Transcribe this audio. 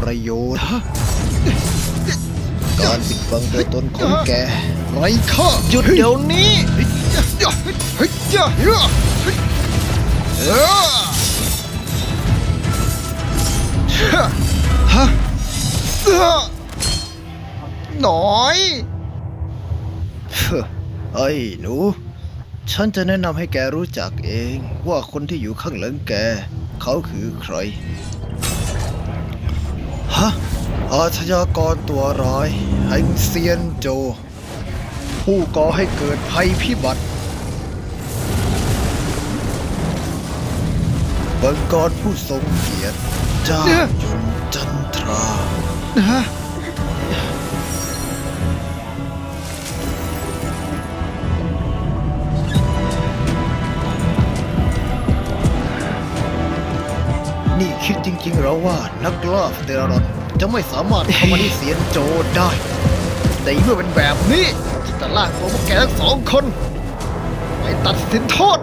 ประโยชน์ การปิดบังตัวตนของแกไร้ค่าหยุดเดี๋ยวนี้เฮ้ยยะเฮ้ยยะเฮ้ยยะเฮ้ยเอ้อฮะเอ้อหน่อยเฮ้อไอ้หนู ฉันจะแนะนำให้แกรู้จักเองว่าคนที่อยู่ข้างหลังแก เขาคือใครฮะ อาชญากรตัวร้ายแห่งเซียนโจ ผู้ก่อให้เกิดภัยพิบัติบังกรผู้ทรงเกียรติเจ้ายุนจันทรานี่คิดจริงๆเหราว่านักล่าเตอรอน จะไม่สามารถเข้ามาที่เสียนโจได้แต่เมื่อเป็นแบบนี้จะลากตัวพวกแกทั้งสองคน ไปตัดสินโทษ